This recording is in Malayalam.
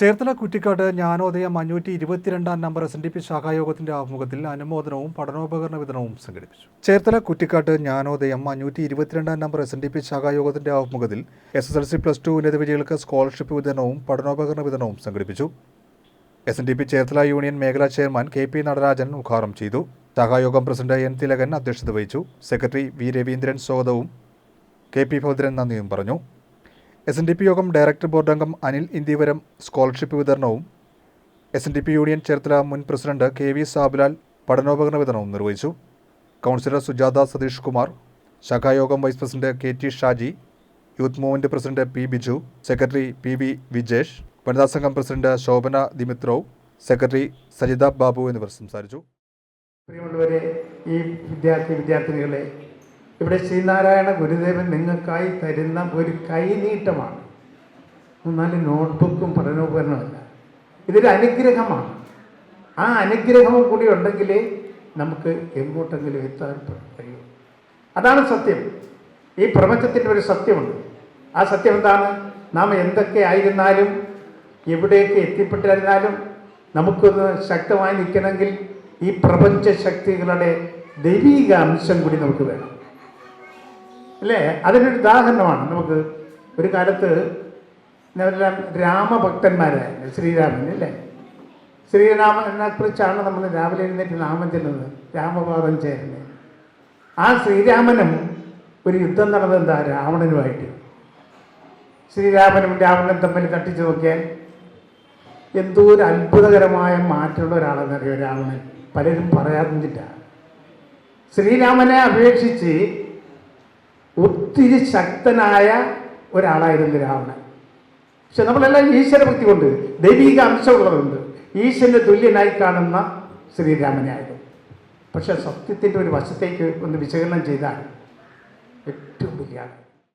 ചേർത്തല കുറ്റിക്കാട് ജ്ഞാനോദയം അഞ്ഞൂറ്റി ഇരുപത്തിരണ്ടാം number S N D P ശാഖായോഗത്തിന്റെ ആഭിമുഖ്യത്തിൽ അനുമോദനവും പഠനോപകരണ വിതരണവും സംഘടിപ്പിച്ചു. ചേർത്തല കുറ്റിക്കാട്ട് ജ്ഞാനോദയം അഞ്ഞൂറ്റി ഇരുപത്തിരണ്ടാം number S N D P ശാഖായോഗത്തിന്റെ ആഭിമുഖ്യത്തിൽ S S L C plus two ഉന്നത വിജയികൾക്ക് സ്കോളർഷിപ്പ് വിതരണവും പഠനോപകരണ വിതരണവും സംഘടിപ്പിച്ചു. S N D P Cherthala union മേഖലാ ചെയർമാൻ കെ പി നടരാജൻ ഉദ്ഘാടനം ചെയ്തു. ശാഖായോഗം പ്രസിഡന്റ് എൻ തിലകൻ അധ്യക്ഷത വഹിച്ചു. സെക്രട്ടറി വി രവീന്ദ്രൻ സ്വാഗതവും കെ പി ഭദ്രൻ നന്ദിയും പറഞ്ഞു. S N D P Yogam director board അംഗം അനിൽ ഇന്ത്യവരം സ്കോളർഷിപ്പ് വിതരണവും S N D P union Cherthala മുൻ പ്രസിഡന്റ് കെ വി സാബുലാൽ പഠനോപകരണ വിതരണവും നിർവഹിച്ചു. Councillor Sujatha Satheesh Kumar ശാഖായോഗം vice president K T Shaji youth movement president P Biju secretary P V Vijesh വനിതാ സംഘം പ്രസിഡന്റ് ശോഭന ദിമിത്രോ സെക്രട്ടറി സജിത ബാബു എന്നിവർ സംസാരിച്ചു. പ്രിയമുള്ളവരെ ഈ വിദ്യാർത്ഥി വിദ്യാർത്ഥിനികളെ ഇവിടെ ശ്രീനാരായണ ഗുരുദേവൻ നിങ്ങൾക്കായി തരുന്ന ഒരു കൈനീട്ടമാണ്. എന്നാലും നോട്ട്ബുക്കും പഠനോപകരണമല്ല ഇതൊരു അനുഗ്രഹമാണ്. ആ അനുഗ്രഹവും കൂടി ഉണ്ടെങ്കിലേ നമുക്ക് എങ്ങോട്ടെങ്കിലും എത്താൻ കഴിയൂ. അതാണ് സത്യം. ഈ പ്രപഞ്ചത്തിന്റെ ഒരു സത്യമുണ്ട്. ആ സത്യം എന്താണ് നാം എന്തൊക്കെ ആയിരുന്നാലും എവിടെയൊക്കെ എത്തിപ്പെട്ടിരുന്നാലും നമുക്കൊന്ന് ശക്തമായി നിൽക്കണമെങ്കിൽ ഈ പ്രപഞ്ച ശക്തികളുടെ ദൈവീക അംശം കൂടി നമുക്ക് വേണം. അല്ലേ? അതിനൊരു ഉദാഹരണമാണ്. നമുക്ക് ഒരു കാലത്ത് അവരെല്ലാം രാമഭക്തന്മാരായിരുന്നു ശ്രീരാമൻ അല്ലേ? ശ്രീരാമനെക്കുറിച്ചാണ് നമ്മൾ രാവിലെ എഴുന്നേറ്റ് നാമം ചെല്ലുന്നത്. രാമപാദം ചേരുന്നത്. ആ ശ്രീരാമനും ഒരു യുദ്ധം നടന്നെന്താ രാവണനുമായിട്ട്. ശ്രീരാമനും രാവണനും തമ്മിൽ തട്ടിച്ചു നോക്കിയാൽ എന്തോ ഒരു അത്ഭുതകരമായ മാറ്റമുള്ള ഒരാളെന്നറിയോ രാവണൻ. പലരും പറയാതിട്ടാണ് ശ്രീരാമനെ അപേക്ഷിച്ച് ഒത്തിരി ശക്തനായ ഒരാളായിരുന്നു രാവണൻ. പക്ഷെ നമ്മളെല്ലാം ഈശ്വരഭക്തി കൊണ്ട് ദൈവിക അംശമുള്ളതുകൊണ്ട് ഈശ്വരന്റെ തുല്യനായി കാണുന്ന ശ്രീരാമനായിരുന്നു. പക്ഷെ സത്യത്തിന്റെ ഒരു വശത്തേക്ക് ഒന്ന് വിശകലനം ചെയ്താൽ ഏറ്റവും വലിയ